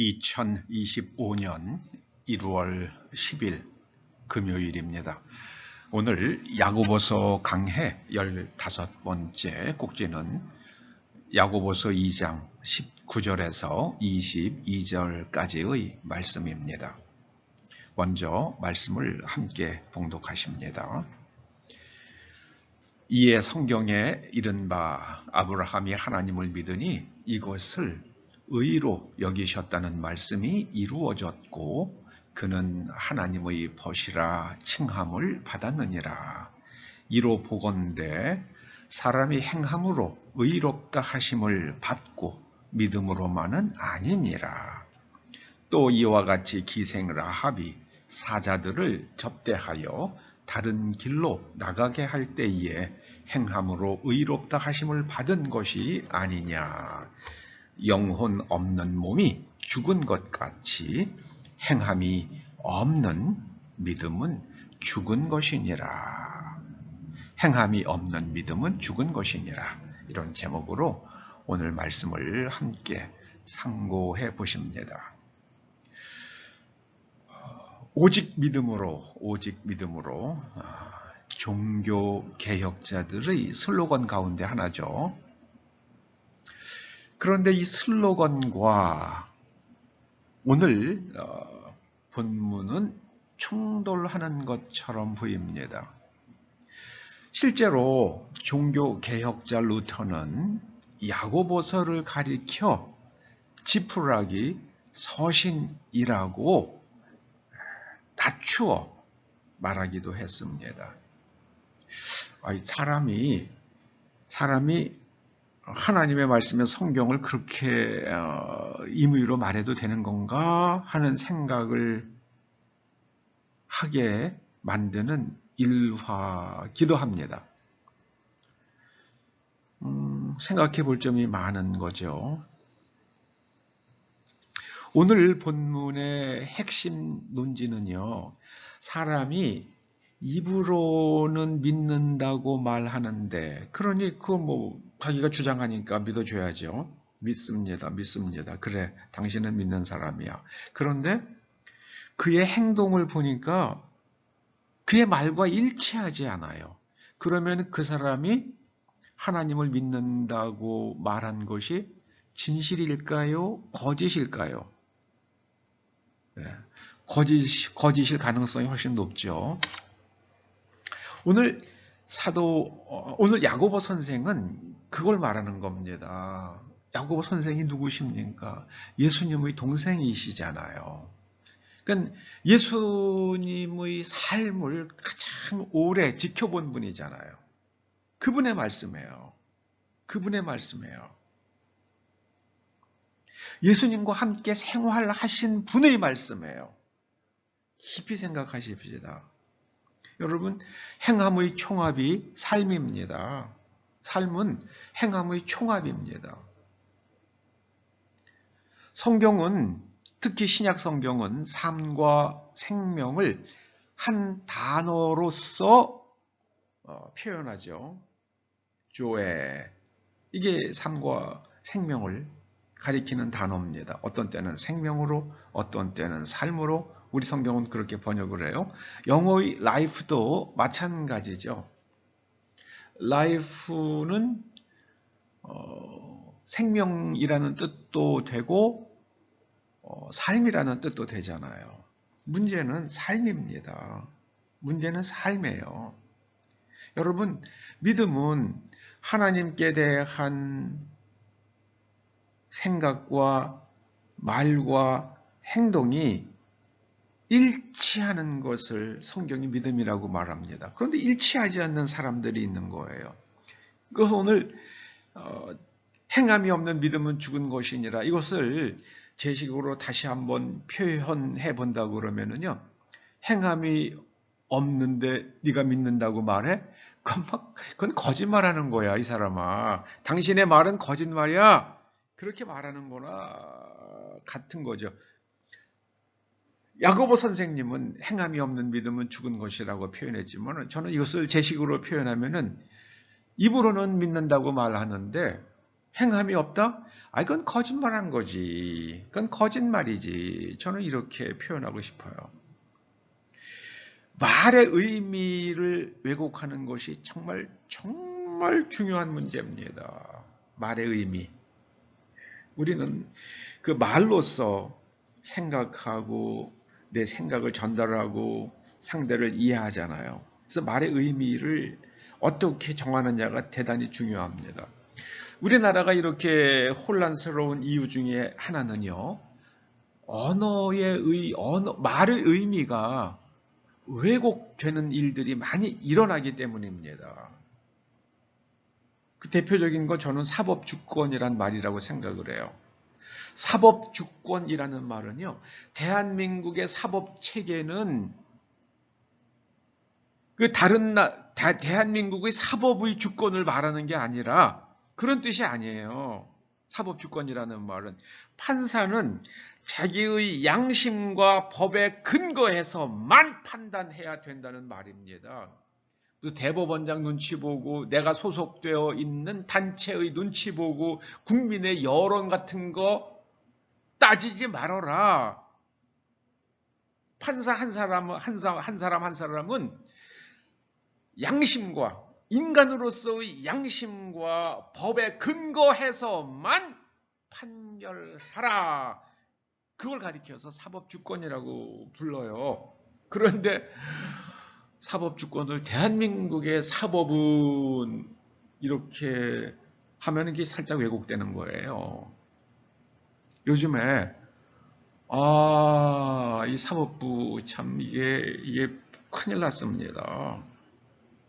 2025년 1월 10일 금요일입니다. 오늘 야고보서 강해 15번째 꼭지는 야고보서 2장 19절에서 22절까지의 말씀입니다. 먼저 말씀을 함께 봉독하십니다. 이에 성경에 이른바 아브라함이 하나님을 믿으니 이것을 의로 여기셨다는 말씀이 이루어졌고 그는 하나님의 벗이라 칭함을 받았느니라. 이로 보건대 사람이 행함으로 의롭다 하심을 받고 믿음으로만은 아니니라. 또 이와 같이 기생 라합이 사자들을 접대하여 다른 길로 나가게 할 때에 행함으로 의롭다 하심을 받은 것이 아니냐. 영혼 없는 몸이 죽은 것 같이 행함이 없는 믿음은 죽은 것이니라. 행함이 없는 믿음은 죽은 것이니라. 이런 제목으로 오늘 말씀을 함께 상고해 보십니다. 오직 믿음으로, 오직 믿음으로 아, 종교 개혁자들의 슬로건 가운데 하나죠. 그런데 이 슬로건과 오늘 어, 본문은 충돌하는 것처럼 보입니다. 실제로 종교 개혁자 루터는 야고보서를 가리켜 지푸라기 서신이라고 낮추어 말하기도 했습니다. 사람이 사람이 하나님의 말씀에 성경을 그렇게 어, 임의로 말해도 되는 건가 하는 생각을 하게 만드는 일화기도 합니다. 음, 생각해 볼 점이 많은 거죠. 오늘 본문의 핵심 논지는요, 사람이 입으로는 믿는다고 말하는데, 그러니 그뭐 자기가 주장하니까 믿어줘야죠. 믿습니다. 믿습니다. 그래, 당신은 믿는 사람이야. 그런데 그의 행동을 보니까 그의 말과 일치하지 않아요. 그러면 그 사람이 하나님을 믿는다고 말한 것이 진실일까요? 거짓일까요? 네. 거짓, 거짓일 가능성이 훨씬 높죠. 오늘 사도, 어, 오늘 야고보 선생은 그걸 말하는 겁니다. 야고보 선생이 누구십니까? 예수님의 동생이시잖아요. 그러니까 예수님의 삶을 가장 오래 지켜본 분이잖아요. 그분의 말씀이에요. 그분의 말씀이에요. 예수님과 함께 생활하신 분의 말씀이에요. 깊이 생각하십시다. 여러분, 행함의 총합이 삶입니다. 삶은 행함의 총합입니다. 성경은 특히 신약 성경은 삶과 생명을 한 단어로서 어, 표현하죠. 조에 이게 삶과 생명을 가리키는 단어입니다. 어떤 때는 생명으로, 어떤 때는 삶으로 우리 성경은 그렇게 번역을 해요. 영어의 life도 마찬가지죠. life는 어, 생명이라는 뜻도 되고 어, 삶이라는 뜻도 되잖아요. 문제는 삶입니다. 문제는 삶이에요. 여러분, 믿음은 하나님께 대한 생각과 말과 행동이 일치하는 것을 성경이 믿음이라고 말합니다. 그런데 일치하지 않는 사람들이 있는 거예요. 그래서 오늘 어, 행함이 없는 믿음은 죽은 것이니라 이것을 제식으로 다시 한번 표현해 본다고 그러면은요. 행함이 없는데 네가 믿는다고 말해? 그건, 막, 그건 거짓말하는 거야 이 사람아. 당신의 말은 거짓말이야. 그렇게 말하는 거나 같은 거죠. 야고보 선생님은 행함이 없는 믿음은 죽은 것이라고 표현했지만 저는 이것을 제 식으로 표현하면은 입으로는 믿는다고 말하는데 행함이 없다? 아, 그건 거짓말한 거지. 그건 거짓말이지. 저는 이렇게 표현하고 싶어요. 말의 의미를 왜곡하는 것이 정말 정말 중요한 문제입니다. 말의 의미. 우리는 그 말로써 생각하고 내 생각을 전달하고 상대를 이해하잖아요. 그래서 말의 의미를 어떻게 정하느냐가 대단히 중요합니다. 우리나라가 이렇게 혼란스러운 이유 중에 하나는요. 언어의 의, 언어, 말의 의미가 왜곡되는 일들이 많이 일어나기 때문입니다. 그 대표적인 건 저는 사법주권이란 말이라고 생각을 해요. 사법 주권이라는 말은요, 대한민국의 사법 체계는 그 다른 나, 대한민국의 사법의 주권을 말하는 게 아니라 그런 뜻이 아니에요. 사법 주권이라는 말은 판사는 자기의 양심과 법에 근거해서만 판단해야 된다는 말입니다. 대법원장 눈치 보고 내가 소속되어 있는 단체의 눈치 보고 국민의 여론 같은 거 따지지 말아라. 판사 한 사람 한 사람 한 사람 한 사람은 양심과 인간으로서의 양심과 법에 근거해서만 판결하라. 그걸 가리켜서 사법주권이라고 불러요. 그런데 사법주권을 대한민국의 사법은 이렇게 하면 이게 살짝 왜곡되는 거예요. 요즘에 아, 이 사법부 참 이게 이게 큰일 났습니다.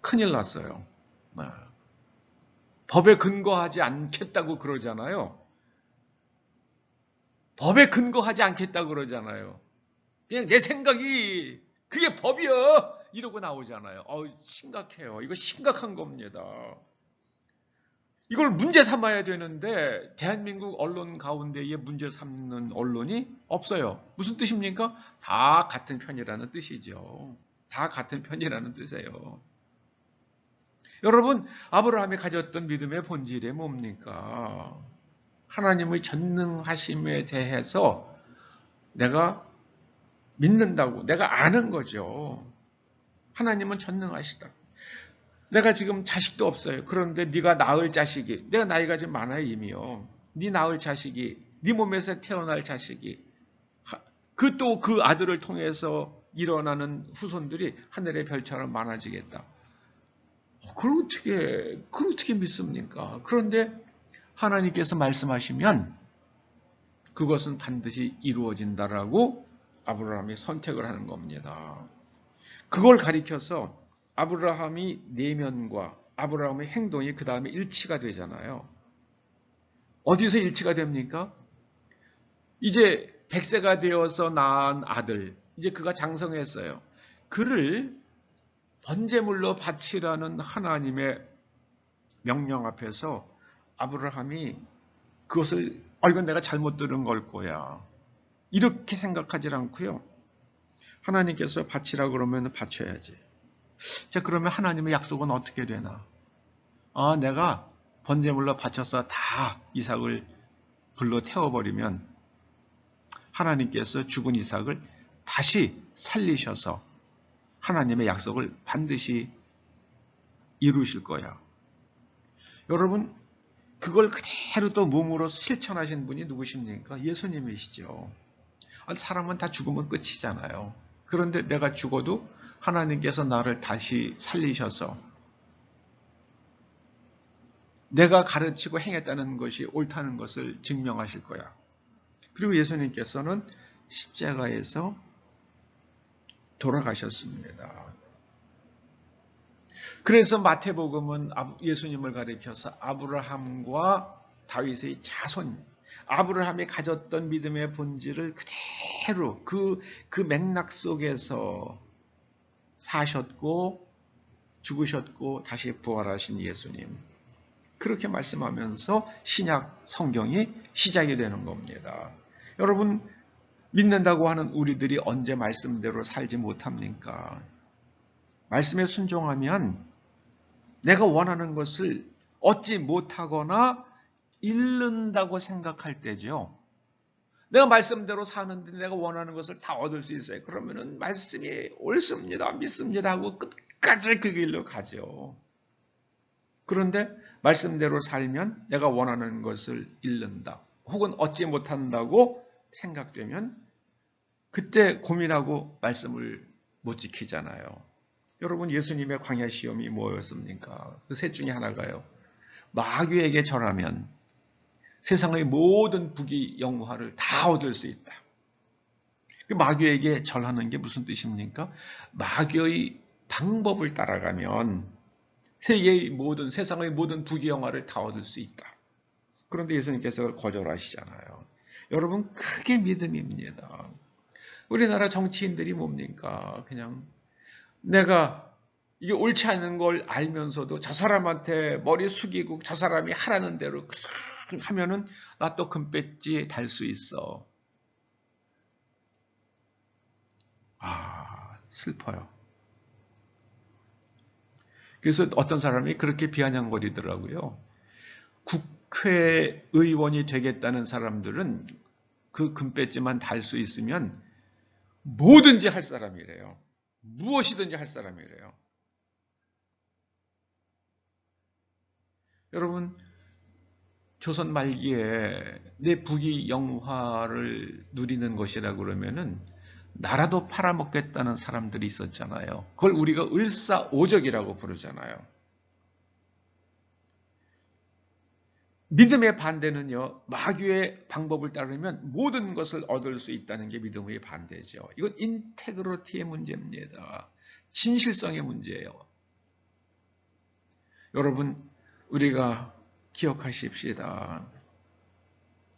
큰일 났어요. 네. 법에 근거하지 않겠다고 그러잖아요. 법에 근거하지 않겠다고 그러잖아요. 그냥 내 생각이 그게 법이야 이러고 나오잖아요. 어, 심각해요. 이거 심각한 겁니다. 이걸 문제 삼아야 되는데 대한민국 언론 가운데에 문제 삼는 언론이 없어요. 무슨 뜻입니까? 다 같은 편이라는 뜻이죠. 다 같은 편이라는 뜻이에요. 여러분, 아브라함이 가졌던 믿음의 본질이 뭡니까? 하나님의 전능하심에 대해서 내가 믿는다고, 내가 아는 거죠. 하나님은 전능하시다. 내가 지금 자식도 없어요. 그런데 네가 낳을 자식이, 내가 나이가 좀 많아요 이미요. 네 낳을 자식이, 네 몸에서 태어날 자식이, 그 또그 그 아들을 통해서 일어나는 후손들이 하늘의 별처럼 많아지겠다. 그걸 어떻게, 그걸 어떻게 믿습니까? 그런데 하나님께서 말씀하시면 그것은 반드시 이루어진다라고 아브라함이 선택을 하는 겁니다. 그걸 가리켜서 아브라함이 내면과 아브라함의 행동이 그 다음에 일치가 되잖아요. 어디서 일치가 됩니까? 이제 백세가 되어서 낳은 아들, 이제 그가 장성했어요. 그를 번제물로 바치라는 하나님의 명령 앞에서 아브라함이 그것을 아 이건 내가 잘못 들은 걸 거야. 이렇게 생각하지 않고요. 하나님께서 바치라 그러면 바쳐야지. 자 그러면 하나님의 약속은 어떻게 되나? 아 내가 번제물로 바쳐서 다 이삭을 불러 태워버리면 하나님께서 죽은 이삭을 다시 살리셔서 하나님의 약속을 반드시 이루실 거야. 여러분, 그걸 그대로 또 몸으로 실천하신 분이 누구십니까? 예수님이시죠. 사람은 다 죽으면 끝이잖아요. 그런데 내가 죽어도 하나님께서 나를 다시 살리셔서 내가 가르치고 행했다는 것이 옳다는 것을 증명하실 거야. 그리고 예수님께서는 십자가에서 돌아가셨습니다. 그래서 마태복음은 예수님을 가리켜서 아브라함과 다윗의 자손, 아브라함이 가졌던 믿음의 본질을 그대로 그, 그 맥락 속에서 사셨고, 죽으셨고, 다시 부활하신 예수님. 그렇게 말씀하면서 신약 성경이 시작이 되는 겁니다. 여러분, 믿는다고 하는 우리들이 언제 말씀대로 살지 못합니까? 말씀에 순종하면 내가 원하는 것을 얻지 못하거나 잃는다고 생각할 때죠. 내가 말씀대로 사는데 내가 원하는 것을 다 얻을 수 있어요. 그러면은 말씀이 옳습니다. 믿습니다 하고 끝까지 그 길로 가죠. 그런데 말씀대로 살면 내가 원하는 것을 잃는다. 혹은 얻지 못한다고 생각되면 그때 고민하고 말씀을 못 지키잖아요. 여러분 예수님의 광야 시험이 뭐였습니까? 그 셋 중에 하나가요. 마귀에게 절하면 세상의 모든 부귀 영화를 다 얻을 수 있다. 그 마귀에게 절하는 게 무슨 뜻입니까? 마귀의 방법을 따라가면 세계의 모든 세상의 모든 부귀 영화를 다 얻을 수 있다. 그런데 예수님께서 거절하시잖아요. 여러분 크게 믿음입니다. 우리나라 정치인들이 뭡니까? 그냥 내가 이게 옳지 않은 걸 알면서도 저 사람한테 머리 숙이고 저 사람이 하라는 대로 하면은 나 또 금배지 달 수 있어. 아, 슬퍼요. 그래서 어떤 사람이 그렇게 비아냥거리더라고요. 국회의원이 되겠다는 사람들은 그 금배지만 달 수 있으면 뭐든지 할 사람이래요. 무엇이든지 할 사람이래요. 여러분, 조선 말기에 내 부귀 영화를 누리는 것이라 그러면은 나라도 팔아먹겠다는 사람들이 있었잖아요. 그걸 우리가 을사오적이라고 부르잖아요. 믿음의 반대는요, 마귀의 방법을 따르면 모든 것을 얻을 수 있다는 게 믿음의 반대죠. 이건 인테그로티의 문제입니다. 진실성의 문제예요. 여러분, 우리가 기억하십시다.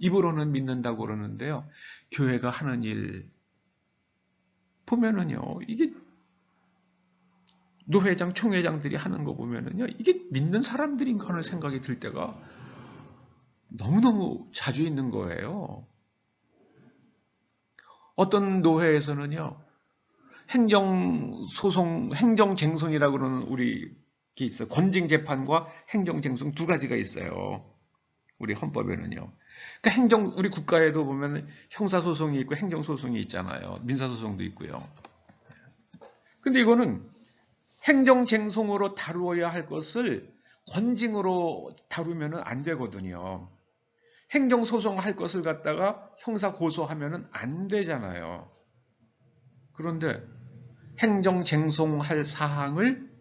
입으로는 믿는다고 그러는데요. 교회가 하는 일 보면은요. 이게 노회장, 총회장들이 하는 거 보면은요. 이게 믿는 사람들인가 하는 생각이 들 때가 너무너무 자주 있는 거예요. 어떤 노회에서는요. 행정소송, 행정쟁송이라고 그러는 우리 게 있어요. 권징재판과 행정 쟁송 두 가지가 있어요. 우리 헌법에는요. 그러니까 행정, 우리 국가에도 보면 형사 소송이 있고 행정 소송이 있잖아요. 민사 소송도 있고요. 근데 이거는 행정 쟁송으로 다루어야 할 것을 권징으로 다루면 안 되거든요. 행정 소송 할 것을 갖다가 형사 고소하면 안 되잖아요. 그런데 행정 쟁송할 사항을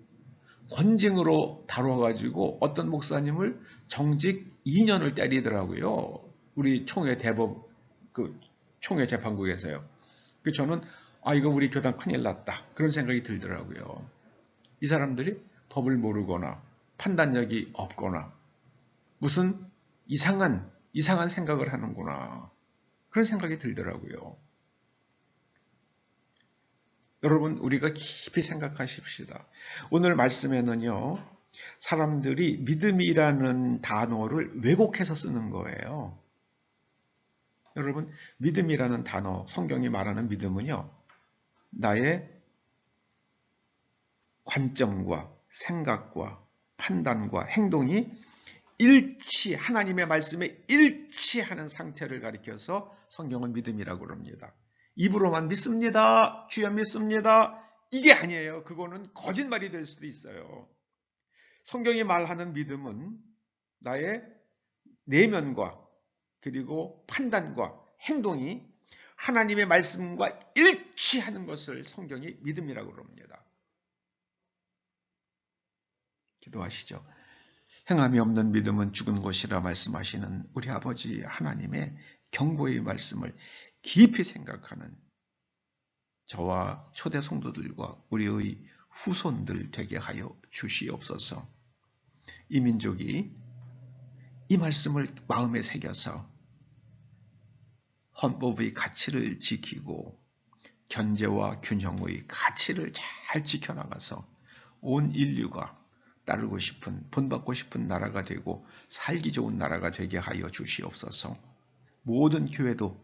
권징으로 다뤄가지고 어떤 목사님을 정직 2년을 때리더라고요. 우리 총회 대법, 그 총회 재판국에서요. 그 저는 아, 이거 우리 교단 큰일 났다. 그런 생각이 들더라고요. 이 사람들이 법을 모르거나 판단력이 없거나 무슨 이상한, 이상한 생각을 하는구나. 그런 생각이 들더라고요. 여러분 우리가 깊이 생각하십시다. 오늘 말씀에는요. 사람들이 믿음이라는 단어를 왜곡해서 쓰는 거예요. 여러분 믿음이라는 단어 성경이 말하는 믿음은요. 나의 관점과 생각과 판단과 행동이 일치 하나님의 말씀에 일치하는 상태를 가리켜서 성경은 믿음이라고 그럽니다. 입으로만 믿습니다. 주여 믿습니다. 이게 아니에요. 그거는 거짓말이 될 수도 있어요. 성경이 말하는 믿음은 나의 내면과 그리고 판단과 행동이 하나님의 말씀과 일치하는 것을 성경이 믿음이라고 그럽니다. 기도하시죠. 행함이 없는 믿음은 죽은 것이라 말씀하시는 우리 아버지 하나님의 경고의 말씀을 깊이 생각하는 저와 초대 성도들과 우리의 후손들 되게 하여 주시옵소서. 이 민족이 이 말씀을 마음에 새겨서 헌법의 가치를 지키고 견제와 균형의 가치를 잘 지켜나가서 온 인류가 따르고 싶은 본받고 싶은 나라가 되고 살기 좋은 나라가 되게 하여 주시옵소서. 모든 교회도